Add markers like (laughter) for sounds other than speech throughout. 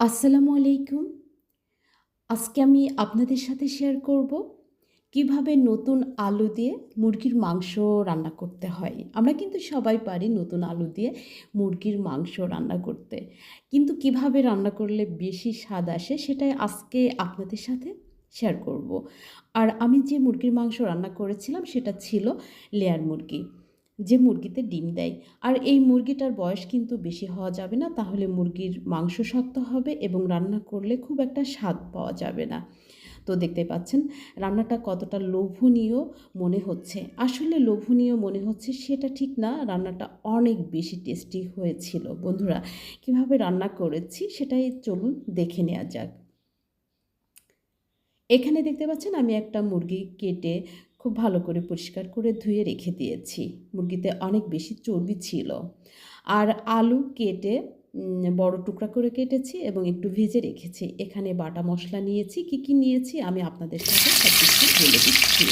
আসসালামু আলাইকুম। আজকে আমি আপনাদের সাথে শেয়ার করব কীভাবে নতুন আলু দিয়ে মুরগির মাংস রান্না করতে হয়। আমরা কিন্তু সবাই পারি নতুন আলু দিয়ে মুরগির মাংস রান্না করতে। কিন্তু কীভাবে রান্না করলে বেশি স্বাদ আসে সেটাই আজকে আপনাদের সাথে শেয়ার করব। আর আমি যে মুরগির মাংস রান্না করেছিলাম সেটা ছিল লেয়ার মুরগি। যে মুরগিতে ডিম দেয়। আর এই মুরগিটার বয়স কিন্তু বেশি হওয়া যাবে না, তাহলে মুরগির মাংস শক্ত হবে এবং রান্না করলে খুব একটা স্বাদ পাওয়া যাবে না। তো দেখতে পাচ্ছেন, রান্নাটা কতটা লোভনীয় মনে হচ্ছে। আসলে লোভনীয় মনে হচ্ছে সেটা ঠিক না, রান্নাটা অনেক বেশি টেস্টি হয়েছিল। বন্ধুরা, কীভাবে রান্না করেছি সেটাই চলুন দেখে নেওয়া যাক। এখানে দেখতে পাচ্ছেন, আমি একটা মুরগি কেটে খুব ভালো করে পরিষ্কার করে ধুয়ে রেখে দিয়েছি। মুরগিতে অনেক বেশি চর্বি ছিল। আর আলু কেটে বড় টুকরা করে কেটেছি এবং একটু ভেজে রেখেছি। এখানে বাটা মশলা নিয়েছি। কি কি নিয়েছি আমি আপনাদের সাথে সব কিছু বলে দিচ্ছি।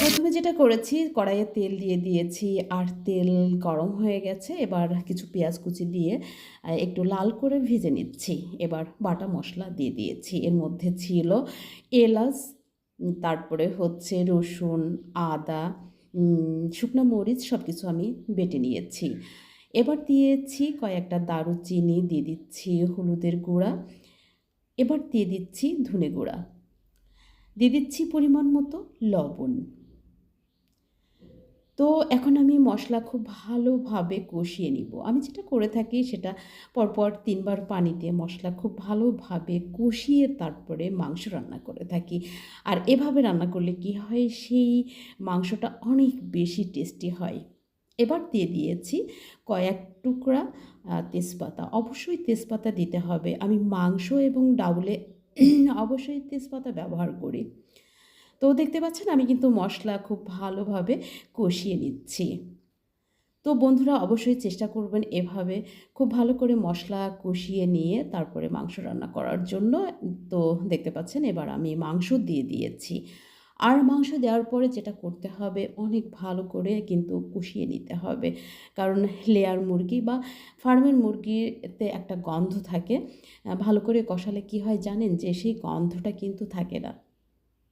প্রথমে যেটা করেছি, কড়াইয়ে তেল দিয়ে দিয়েছি। আর তেল গরম হয়ে গেছে। এবার কিছু পেঁয়াজ কুচি দিয়ে একটু লাল করে ভেজে নিচ্ছি। এবার বাটা মশলা দিয়ে দিয়েছি। এর মধ্যে ছিল এলাচ তারপরে হচ্ছে রসুন, আদা শুকনো মরিচ সব কিছু আমি বেটে নিয়েছি। এবার দিয়েছি কয়েকটা দারুচিনি, দিয়ে দিচ্ছি হলুদের গুঁড়া। এবার দিয়ে দিচ্ছি ধনে গুঁড়া। দিয়ে দিচ্ছি পরিমাণ মতো লবণ। তো এখন আমি মশলা খুব ভালোভাবে কষিয়ে নিব। আমি যেটা করে থাকি সেটা পরপর তিনবার পানিতে মশলা খুব ভালোভাবে কষিয়ে তারপরে মাংস রান্না করে থাকি। আর এভাবে রান্না করলে কি হয়? সেই মাংসটা অনেক বেশি টেস্টি হয়। এবার দিয়ে দিয়েছি কয়েক টুকরা তেজপাতা। অবশ্যই তেজপাতা দিতে হবে। আমি মাংস এবং ডাউলে (clears throat) অবশ্যই তেজপাতা ব্যবহার করি। তো দেখতে পাচ্ছেন, আমি কিন্তু মশলা খুব ভালোভাবে কষিয়ে নিচ্ছি। তো বন্ধুরা, অবশ্যই চেষ্টা করবেন এভাবে খুব ভালো করে মশলা কষিয়ে নিয়ে তারপরে মাংস রান্না করার জন্য। তো দেখতে পাচ্ছেন, এবার আমি মাংস দিয়ে দিয়েছি। আর মাংস দেওয়ার পরে যেটা করতে হবে, অনেক ভালো করে কিন্তু কষিয়ে নিতে হবে। কারণ লেয়ার মুরগি বা ফার্মের মুরগিতে একটা গন্ধ থাকে। ভালো করে কষালে কি হয় জানেন? যে সেই গন্ধটা কিন্তু থাকে না।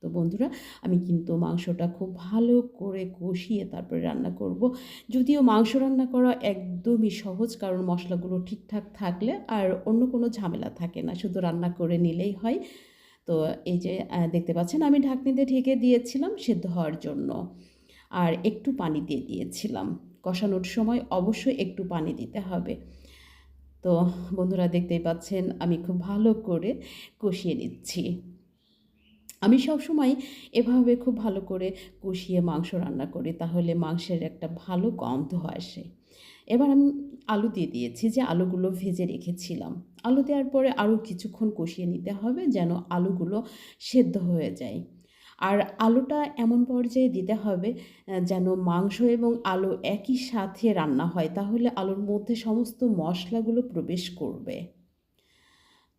তো বন্ধুরা, আমি কিন্তু মাংসটা খুব ভালো করে কষিয়ে তারপরে রান্না করব। যদিও মাংস রান্না করা একদমই সহজ, কারণ মশলাগুলো ঠিকঠাক থাকলে আর অন্য কোনো ঝামেলা থাকে না, শুধু রান্না করে নিলেই হয়। তো এই যে দেখতে পাচ্ছেন, আমি ঢাকনিতে ঢেকে দিয়েছিলাম সেদ্ধ হওয়ার জন্য। আর একটু পানি দিয়ে দিয়েছিলাম। কষানোর সময় অবশ্যই একটু পানি দিতে হবে। তো বন্ধুরা, দেখতেই পাচ্ছেন, আমি খুব ভালো করে কষিয়ে নিচ্ছি। আমি সবসময় এভাবে খুব ভালো করে কষিয়ে মাংস রান্না করি, তাহলে মাংসের একটা ভালো গন্ধ আসে। এবার আমি আলু দিয়ে দিয়েছি যে আলুগুলো ভেজে রেখেছিলাম। আলু দেওয়ার পরে আরও কিছুক্ষণ কষিয়ে নিতে হবে যেন আলুগুলো সেদ্ধ হয়ে যায়। আর আলুটা এমন পর্যায়ে দিতে হবে যেন মাংস এবং আলু একই সাথে রান্না হয়, তাহলে আলুর মধ্যে সমস্ত মশলাগুলো প্রবেশ করবে।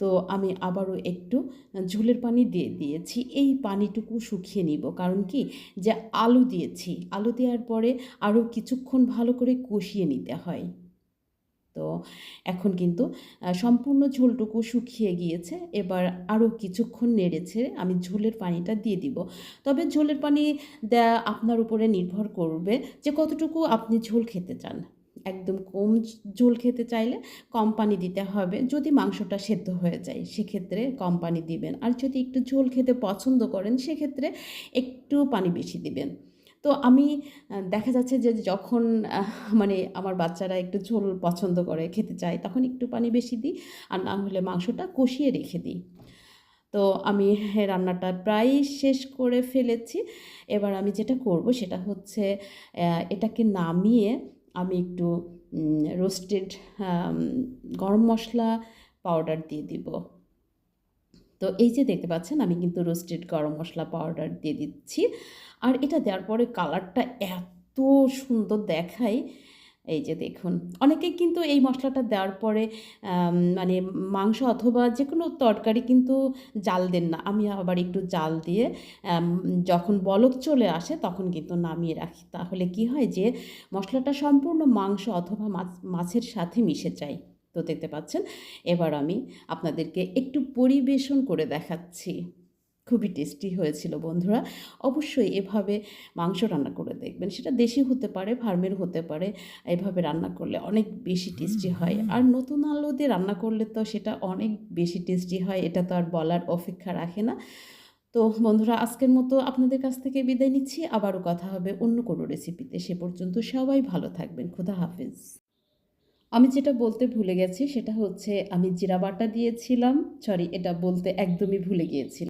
তো আমি আবারও একটু ঝোলের পানি দিয়ে দিয়েছি। এই পানিটুকু শুকিয়ে নিব। কারণ কি? যে আলু দিয়েছি, আলু দেওয়ার পরে আরও কিছুক্ষণ ভালো করে কষিয়ে নিতে হয়। তো এখন কিন্তু সম্পূর্ণ ঝোলটুকু শুকিয়ে গিয়েছে। এবার আরও কিছুক্ষণ নেড়েছে আমি ঝোলের পানিটা দিয়ে দিব। তবে ঝোলের পানি দেয়া আপনার উপরে নির্ভর করবে যে কতটুকু আপনি ঝোল খেতে চান। একদম কম ঝোল খেতে চাইলে কম পানি দিতে হবে। যদি মাংসটা সেদ্ধ হয়ে যায়, সেক্ষেত্রে কম পানি দিবেন। আর যদি একটু ঝোল খেতে পছন্দ করেন, সেক্ষেত্রে একটু পানি বেশি দিবেন। তো আমি দেখা যাচ্ছে যে যখন মানে আমার বাচ্চারা একটু ঝোল পছন্দ করে, খেতে চায়, তখন একটু পানি বেশি দিই। আর না হলে মাংসটা কষিয়ে রেখে দিই। তো আমি রান্নাটা প্রায় শেষ করে ফেলেছি। এবার আমি যেটা করব সেটা হচ্ছে এটাকে নামিয়ে আমি একটু রোস্টেড গরম মশলা পাউডার দিয়ে দিব। তো এই যে দেখতে পাচ্ছেন, আমি কিন্তু রোস্টেড গরম মশলা পাউডার দিয়ে দিচ্ছি। আর এটা দেওয়ার পরে কালারটা এত সুন্দর দেখায় এই যে দেখুন অনেকে কিন্তু এই মশলাটা দেওয়ার পরে মানে মাংস অথবা যে কোনো তরকারি কিন্তু জাল দেন না। আমি আবার একটু জাল দিয়ে যখন বলক চলে আসে তখন কিন্তু নামিয়ে রাখি। তাহলে কি হয় যে, মশলাটা সম্পূর্ণ মাংস অথবা মাছ, মাছের সাথে মিশে যায়। তো দেখতে পাচ্ছেন, এবার আমি আপনাদেরকে একটু পরিবেশন করে দেখাচ্ছি। খুবই টেস্টি হয়েছিল বন্ধুরা। অবশ্যই এভাবে মাংস রান্না করে দেখবেন। সেটা দেশি হতে পারে ফার্মের হতে পারে এভাবে রান্না করলে অনেক বেশি টেস্টি হয়। আর নতুন আলু দিয়ে রান্না করলে তো সেটা অনেক বেশি টেস্টি হয় এটা তো আর বলার অপেক্ষা রাখে না। তো বন্ধুরা আজকের মতো আপনাদের কাছ থেকে বিদায় নিচ্ছি। আবারও কথা হবে অন্য কোনো রেসিপিতে সে পর্যন্ত সবাই ভালো থাকবেন। খুদা হাফেজ। আমি যেটা বলতে ভুলে গেছি সেটা হচ্ছে আমি জিরা বাটা দিয়েছিলাম। সরি এটা বলতে একদমই ভুলে গিয়েছিলাম।